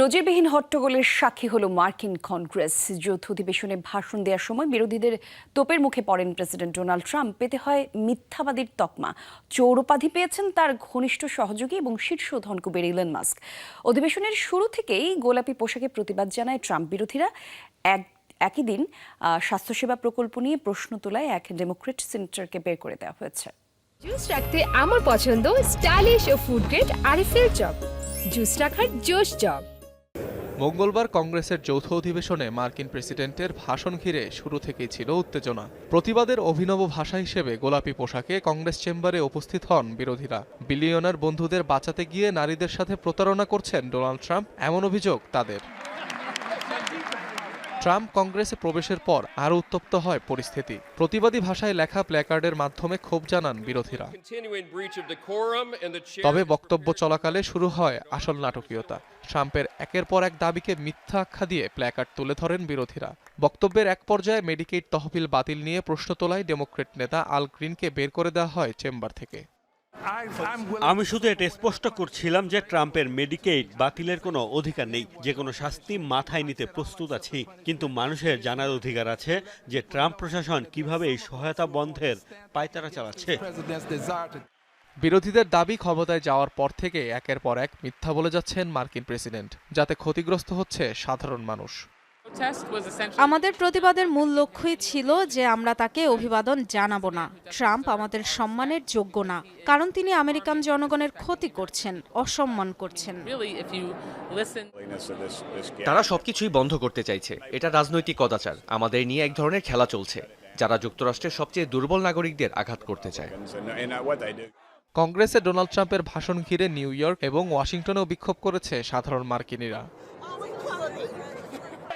নজিরবিহীন হট্টগোলের সাক্ষী হলো মার্কিন কংগ্রেস। যৌথ অধিবেশনে ভাষণ দেওয়ার সময় বিরোধীদের তোপের মুখে পড়েন প্রেসিডেন্ট ডোনাল্ড ট্রাম্প। পেতে হয় মিথ্যাবাদীর তকমা। চোর উপাধি পেয়েছেন তার ঘনিষ্ঠ সহযোগী এবং শীর্ষ ধনকুবের ইলন মাস্ক। অধিবেশনের শুরু থেকেই গোলাপি পোশাকে প্রতিবাদ জানায় ট্রাম্প বিরোধীরা। এক, একই দিন স্বাস্থ্যসেবা প্রকল্প নিয়ে প্রশ্ন তোলায় এক ডেমোক্রেট সেন্টারকে বের করে দেওয়া হয়েছে। জুস রাখতে আমার পছন্দ স্টাইলিশ ও ফুড গ্রেড আরিফেল চপ। জুস রাখার জোশ চপ। মঙ্গলবার কংগ্রেসের যৌথ অধিবেশনে মার্কিন প্রেসিডেন্টের ভাষণ ঘিরে শুরু থেকেই ছিল উত্তেজনা। প্রতিবাদের অভিনব ভাষা হিসেবে গোলাপি পোশাকে কংগ্রেস চেম্বারে উপস্থিত হন বিরোধীরা। বিলিয়নার বন্ধুদের বাঁচাতে গিয়ে নারীদের সাথে প্রতারণা করছেন ডোনাল্ড ট্রাম্প, এমন অভিযোগ তাদের। ট্রাম্প কংগ্রেসে প্রবেশের পর আরও উত্তপ্ত হয় পরিস্থিতি। প্রতিবাদী ভাষায় লেখা প্ল্যাকার্ডের মাধ্যমে ক্ষোভ জানান বিরোধীরা। তবে বক্তব্য চলাকালে শুরু হয় আসল নাটকীয়তা। ট্রাম্পের একের পর এক দাবিকে মিথ্যা আখ্যা দিয়ে প্ল্যাকার্ড তুলে ধরেন বিরোধীরা। বক্তব্যের এক পর্যায়ে মেডিকেড তহবিল বাতিল নিয়ে প্রশ্ন তোলায় ডেমোক্রেট নেতা আল গ্রিনকে বের করে দেওয়া হয় চেম্বার থেকে। আমি শুধু এটা স্পষ্ট করছিলাম যে ট্রাম্পের মেডিকেড বাতিলের কোনো অধিকার নেই যে কোনো শাস্তি মাথায় নিতে প্রস্তুত আছি। কিন্তু মানুষের জানার অধিকার আছে যে ট্রাম্প প্রশাসন কীভাবে এই সহায়তা বন্ধের পায়তারা চালাচ্ছে। বিরোধীদের দাবি ক্ষমতায় যাওয়ার পর থেকে একের পর এক মিথ্যা বলে যাচ্ছেন মার্কিন প্রেসিডেন্ট যাতে ক্ষতিগ্রস্ত হচ্ছে সাধারণ মানুষ। আমাদের প্রতিবাদের মূল লক্ষ্যই ছিল যে আমরা তাকে অভিবাদন জানাব না। ট্রাম্প আমাদের সম্মানের যোগ্য না কারণ তিনি আমেরিকান জনগণের ক্ষতি করছেন অসম্মান করছেন। তারা সবকিছুই বন্ধ করতে চাইছে। এটা রাজনৈতিক কদাচার আমাদের নিয়ে এক ধরনের খেলা চলছে যারা যুক্তরাষ্ট্রের সবচেয়ে দুর্বল নাগরিকদের আঘাত করতে চায়। কংগ্রেসে ডোনাল্ড ট্রাম্পের ভাষণ ঘিরে নিউ ইয়র্ক এবং ওয়াশিংটনেও বিক্ষোভ করেছে সাধারণ মার্কিনীরা।